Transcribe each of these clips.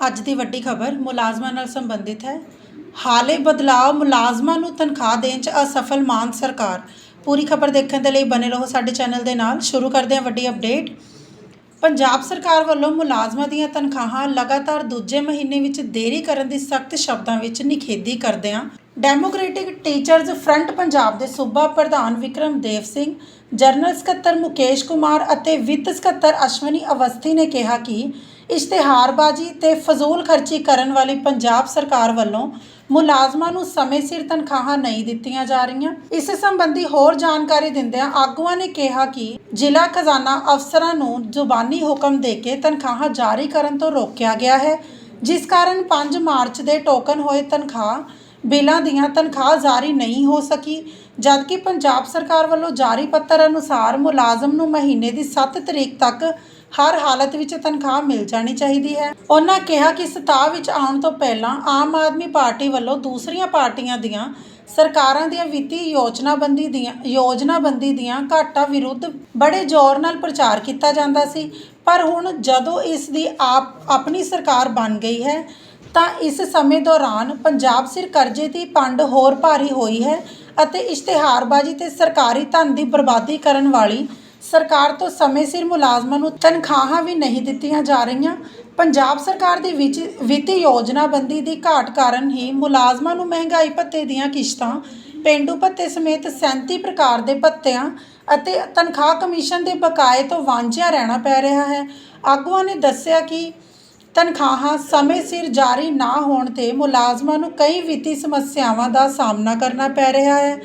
ਅੱਜ ਦੀ ਵੱਡੀ ਖਬਰ ਮੁਲਾਜ਼ਮਾਂ ਨਾਲ ਸੰਬੰਧਿਤ ਹੈ। ਹਾਲੇ ਬਦਲਾਅ ਮੁਲਾਜ਼ਮਾਂ ਨੂੰ ਤਨਖਾਹ ਦੇਣ 'ਚ ਅਸਫਲ ਮਾਨ ਸਰਕਾਰ। ਪੂਰੀ ਖਬਰ ਦੇਖਣ ਦੇ ਲਈ ਬਨੇ ਰਹੋ ਸਾਡੇ ਚੈਨਲ ਦੇ ਨਾਲ। ਸ਼ੁਰੂ ਕਰਦੇ ਹਾਂ ਵੱਡੀ ਅਪਡੇਟ। ਪੰਜਾਬ ਸਰਕਾਰ ਵੱਲੋਂ ਮੁਲਾਜ਼ਮਾਂ ਦੀਆਂ ਤਨਖਾਹਾਂ ਲਗਾਤਾਰ ਦੂਜੇ ਮਹੀਨੇ ਵਿੱਚ ਦੇਰੀ ਕਰਨ ਦੀ ਸਖਤ ਸ਼ਬਦਾਂ ਵਿੱਚ ਨਿਖੇਧੀ ਕਰਦਿਆਂ ਡੈਮੋਕ੍ਰੈਟਿਕ ਟੀਚਰਜ਼ ਫਰੰਟ ਪੰਜਾਬ ਦੇ ਸੂਬਾ ਪ੍ਰਧਾਨ ਵਿਕਰਮ ਦੇਵ ਸਿੰਘ, ਜਨਰਲ ਸਕੱਤਰ ਮੁਕੇਸ਼ ਕੁਮਾਰ ਅਤੇ ਵਿੱਤ ਸਕੱਤਰ ਅਸ਼ਵਨੀ ਅਵਸਥੀ ਨੇ ਕਿਹਾ ਕਿ ਇਸ਼ਤਿਹਾਰਬਾਜ਼ੀ ਤੇ ਫਜ਼ੂਲ ਖਰਚੀ ਕਰਨ ਵਾਲੀ ਪੰਜਾਬ ਸਰਕਾਰ ਵੱਲੋਂ ਮੁਲਾਜ਼ਮਾਂ ਨੂੰ ਸਮੇਂ ਸਿਰ ਤਨਖਾਹਾਂ ਨਹੀਂ ਦਿੱਤੀਆਂ ਜਾ ਰਹੀਆਂ। ਇਸ ਸੰਬੰਧੀ ਹੋਰ ਜਾਣਕਾਰੀ ਦਿੰਦਿਆਂ ਆਗੂਆਂ ਨੇ ਕਿਹਾ ਕਿ ਜ਼ਿਲ੍ਹਾ ਖਜ਼ਾਨਾ ਅਫਸਰਾਂ ਨੂੰ ਜ਼ੁਬਾਨੀ ਹੁਕਮ ਦੇ ਕੇ ਤਨਖਾਹਾਂ ਜਾਰੀ ਕਰਨ ਤੋਂ ਰੋਕਿਆ ਗਿਆ ਹੈ, ਜਿਸ ਕਾਰਨ 5 ਮਾਰਚ ਦੇ ਟੋਕਨ ਹੋਏ ਤਨਖਾਹ ਬਿੱਲਾਂ ਦੀਆਂ ਤਨਖਾਹ ਜਾਰੀ ਨਹੀਂ ਹੋ ਸਕੀ, ਜਦਕਿ ਪੰਜਾਬ ਸਰਕਾਰ ਵੱਲੋਂ ਜਾਰੀ ਪੱਤਰ ਅਨੁਸਾਰ ਮੁਲਾਜ਼ਮ ਨੂੰ ਮਹੀਨੇ ਦੀ 7 ਤਰੀਕ ਤੱਕ ਹਰ ਹਾਲਤ ਵਿੱਚ ਤਨਖਾਹ ਮਿਲ ਜਾਣੀ ਚਾਹੀਦੀ ਹੈ। ਉਹਨਾਂ ਕਿਹਾ ਕਿ ਸੱਤਾ ਵਿੱਚ ਆਉਣ ਤੋਂ ਪਹਿਲਾਂ ਆਮ ਆਦਮੀ ਪਾਰਟੀ ਵੱਲੋਂ ਦੂਸਰੀਆਂ ਪਾਰਟੀਆਂ ਦੀਆਂ ਸਰਕਾਰਾਂ ਦੀਆਂ ਵਿੱਤੀ ਯੋਜਨਾਬੰਦੀ ਦੀਆਂ ਯੋਜਨਾਬੰਦੀ ਦੀਆਂ ਘਾਟਾਂ ਵਿਰੁੱਧ ਬੜੇ ਜ਼ੋਰ ਨਾਲ ਪ੍ਰਚਾਰ ਕੀਤਾ ਜਾਂਦਾ ਸੀ। ਪਰ ਹੁਣ ਜਦੋਂ ਇਸ ਦੀ ਆਪ, ਆਪਣੀ ਸਰਕਾਰ ਬਣ ਗਈ ਹੈ ਤਾਂ ਇਸ ਸਮੇਂ ਦੌਰਾਨ ਪੰਜਾਬ ਸਿਰ ਕਰਜ਼ੇ ਦੀ ਪੰਡ ਹੋਰ ਭਾਰੀ ਹੋਈ ਹੈ ਅਤੇ ਇਸ਼ਤਿਹਾਰਬਾਜ਼ੀ ਤੇ ਸਰਕਾਰੀ ਧਨ ਦੀ ਬਰਬਾਦੀ ਕਰਨ ਵਾਲੀ ਸਰਕਾਰ ਤੋਂ ਸਮੇਂ ਸਿਰ ਮੁਲਾਜ਼ਮਾਂ ਨੂੰ ਤਨਖਾਹਾਂ ਵੀ ਨਹੀਂ ਦਿੱਤੀਆਂ ਜਾ ਰਹੀਆਂ। ਪੰਜਾਬ ਸਰਕਾਰ ਦੀ ਵਿੱਚ ਵਿੱਤੀ ਯੋਜਨਾਬੰਦੀ ਦੀ ਘਾਟ ਕਾਰਨ ਹੀ ਮੁਲਾਜ਼ਮਾਂ ਨੂੰ ਮਹਿੰਗਾਈ ਭੱਤੇ ਦੀਆਂ ਕਿਸ਼ਤਾਂ, ਪੇਂਡੂ ਭੱਤੇ ਸਮੇਤ 37 ਪ੍ਰਕਾਰ ਦੇ ਭੱਤਿਆਂ ਅਤੇ ਤਨਖਾਹ ਕਮਿਸ਼ਨ ਦੇ ਬਕਾਏ ਤੋਂ ਵਾਂਝਿਆ ਰਹਿਣਾ ਪੈ ਰਿਹਾ ਹੈ। ਆਗੂਆਂ ਨੇ ਦੱਸਿਆ ਕਿ ਤਨਖਾਹਾਂ ਸਮੇਂ ਸਿਰ ਜਾਰੀ ਨਾ ਹੋਣ ਤੇ ਮੁਲਾਜ਼ਮਾਂ ਨੂੰ ਕਈ ਵਿੱਤੀ ਸਮੱਸਿਆਵਾਂ ਦਾ ਸਾਹਮਣਾ ਕਰਨਾ ਪੈ ਰਿਹਾ ਹੈ।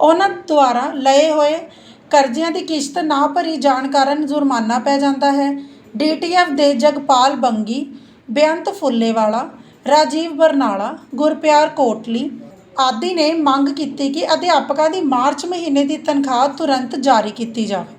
ਉਹਨਾਂ ਦੁਆਰਾ ਲਏ ਹੋਏ ਕਰਜ਼ਿਆਂ ਦੀ ਕਿਸ਼ਤ ਨਾ ਭਰੀ ਜਾਣ ਕਾਰਨ ਜੁਰਮਾਨਾ ਪੈ ਜਾਂਦਾ ਹੈ। ਡੀਟੀਐਫ ਦੇ ਜਗਪਾਲ ਬੰਗੀ, ਬੇਅੰਤ ਫੁੱਲੇਵਾਲਾ, ਰਾਜੀਵ ਬਰਨਾਲਾ, ਗੁਰਪਿਆਰ ਕੋਟਲੀ ਆਦਿ ਨੇ ਮੰਗ ਕੀਤੀ ਕਿ ਅਧਿਆਪਕਾਂ ਦੀ ਮਾਰਚ ਮਹੀਨੇ ਦੀ ਤਨਖਾਹ ਤੁਰੰਤ ਜਾਰੀ ਕੀਤੀ ਜਾਵੇ।